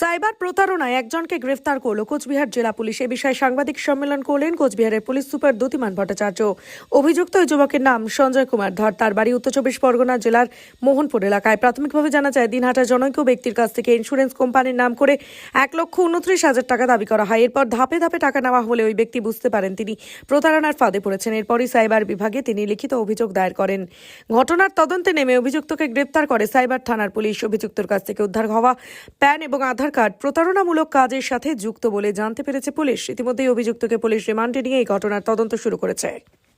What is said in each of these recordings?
Cyber প্রতারণায় একজনকে গ্রেফতার করল কোচবিহার জেলা পুলিশ। এ বিষয়ে সাংবাদিক সম্মেলন করলেন কোচবিহারের পুলিশ সুপার দ্যুতিমান ভট্টাচার্য। অভিযুক্ত ওই যুবকের নাম সঞ্জয় কুমার ধর। তার বাড়ি উত্তর চব্বিশ পরগনা জেলার মোহনপুর এলাকায়। প্রাথমিকভাবে জানা যায় দিনহাটার জনৈক ব্যক্তির কাছ থেকে ইন্স্যুরেন্স কোম্পানির নাম করে এক লক্ষ উনত্রিশ হাজার টাকা দাবি করা হয়। এরপর ধাপে ধাপে টাকা নেওয়া হলে ওই ব্যক্তি বুঝতে পারেন তিনি প্রতারণার ফাঁদে পড়েছেন। এরপরই সাইবার বিভাগে তিনি লিখিত অভিযোগ দায়ের করেন। ঘটনার তদন্তে নেমে অভিযুক্তকে গ্রেপ্তার করে সাইবার থানার পুলিশ। অভিযুক্তর কাছ থেকে উদ্ধার হওয়া প্যান এবং আধার কার্ড প্রতারণামূলক কাজের সাথে যুক্ত বলে জানতে পেরেছে পুলিশ। ইতিমধ্যেই অভিযুক্তকে পুলিশ রিমান্ডে নিয়ে এই ঘটনার তদন্ত শুরু করেছে।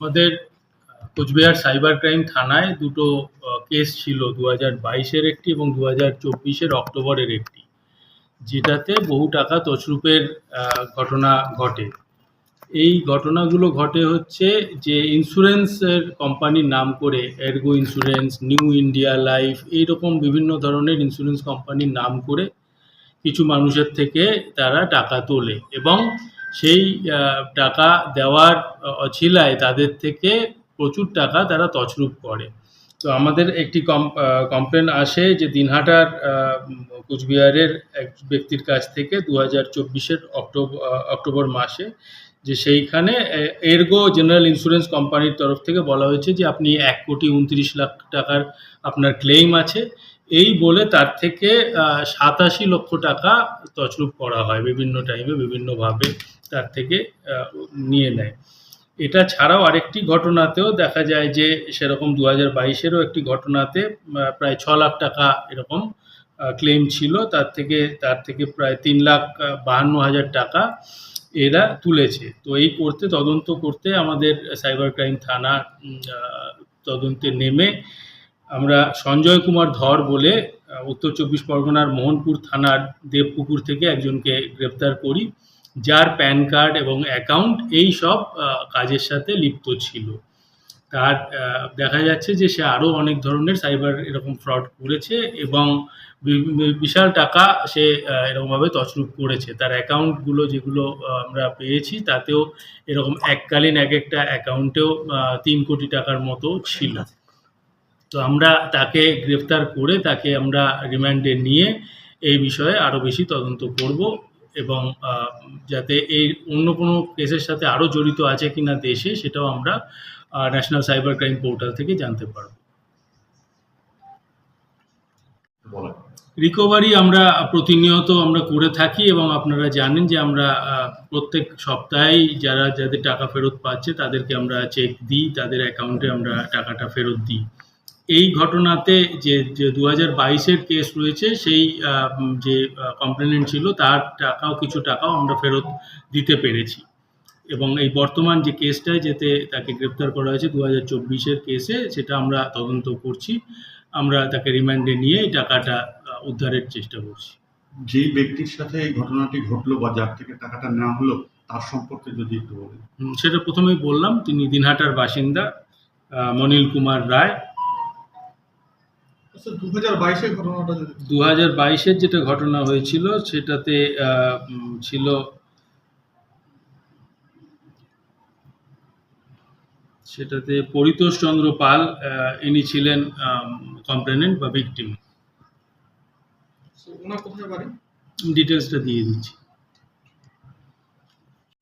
আমাদের কোচবিহার সাইবার ক্রাইম থানায় দুটো কেস ছিল দু হাজার বাইশের একটি এবং দু হাজার চব্বিশের অক্টোবরের একটি, যেটাতে বহু টাকা তছরূপের ঘটনা ঘটে। এই ঘটনাগুলো ঘটে হচ্ছে যে ইন্স্যুরেন্সের কোম্পানির নাম করে Ergo insurance, New India Life, এইরকম বিভিন্ন ধরনের ইন্স্যুরেন্স কোম্পানির নাম করে কিছু মানুষের থেকে তারা টাকা তোলে এবং সেই টাকা দেওয়ার অছিলায় তাদের থেকে প্রচুর টাকা তারা তছরূপ করে। তো আমাদের একটি কমপ্লেন আসে যে দিনহাটার কোচবিহারের এক ব্যক্তির কাছ থেকে দু হাজার চব্বিশের অক্টোবর অক্টোবর মাসে যে সেইখানে এরগো জেনারেল ইন্স্যুরেন্স কোম্পানির তরফ থেকে বলা হয়েছে যে আপনি এক কোটি উনত্রিশ লাখ টাকার আপনার ক্লেম আছে। এই বলে তার থেকে সাতাশি লক্ষ টাকা তছরূপ করা হয় বিভিন্ন টাইমে বিভিন্নভাবে তার থেকে নিয়ে নেয়। এটা ছাড়াও আরেকটি ঘটনাতেও দেখা যায় যে, সেরকম দু হাজার বাইশেরও একটি ঘটনাতে প্রায় ছ লাখ টাকা এরকম ক্লেম ছিল। তার থেকে তার থেকে প্রায় তিন লাখ বাহান্ন হাজার টাকা এরা তুলেছে। তো এই করতে, তদন্ত করতে আমাদের সাইবার ক্রাইম থানা তদন্তে নেমে আমরা সঞ্জয় কুমার ধর বলে উত্তর চব্বিশ পরগনার মোহনপুর থানার দেবপুকুর থেকে একজনকে গ্রেপ্তার করি, যার প্যান কার্ড এবং অ্যাকাউন্ট এই সব কাজের সাথে লিপ্ত ছিল। তার দেখা যাচ্ছে যে সে আরও অনেক ধরনের সাইবার এরকম ফ্রড করেছে এবং বিশাল টাকা সে এরকমভাবে তছরূপ করেছে। তার অ্যাকাউন্টগুলো যেগুলো আমরা পেয়েছি, তাতেও এরকম এককালীন এক একটা অ্যাকাউন্টেও তিন কোটি টাকার মতো ছিল। তো আমরা তাকে গ্রেফতার করে তাকে আমরা রিমান্ডে নিয়ে এই বিষয়ে আরও বেশি তদন্ত করব এবং যাতে এই অন্য কোনো কেসের সাথে আরও জড়িত আছে কিনা দেশে সেটাও আমরা ন্যাশনাল সাইবার ক্রাইম পোর্টাল থেকে জানতে পারব। রিকভারি আমরা প্রতিনিয়ত আমরা করে থাকি এবং আপনারা জানেন যে আমরা প্রত্যেক সপ্তাহেই যারা যাদের টাকা ফেরত পাচ্ছে তাদেরকে আমরা চেক দিই তাদের অ্যাকাউন্টে আমরা টাকাটা ফেরত দিই। এই ঘটনাতে যে যে দু হাজার বাইশের কেস রয়েছে সেই যে কমপ্লেনেন্ট ছিল তার টাকাও কিছু টাকাও আমরা ফেরত দিতে পেরেছি। এবং এই বর্তমান যে কেসটায় যেতে তাকে গ্রেপ্তার করা হয়েছে দু হাজার চব্বিশের কেসে সেটা আমরা তদন্ত করছি। আমরা তাকে রিমান্ডে নিয়ে এই টাকাটা উদ্ধারের চেষ্টা করছি। যেই ব্যক্তির সাথে এই ঘটনাটি ঘটলো বা যার থেকে টাকাটা নেওয়া হলো তার সম্পর্কে যদি একটু বলেন। সেটা প্রথমেই বললাম তিনি দিনহাটার বাসিন্দা মনিল কুমার রায়। দু হাজার বাইশের ঘটনাটা দু হাজার বাইশের যেটা ঘটনা হয়েছিল সেটাতে ছিল সেটাতে পরিতোষ চন্দ্র পাল ইনি ছিলেন কমপ্লেনেন্ট বা ভিকটিম কোথায় ডিটেলসটা দিয়ে দিচ্ছি।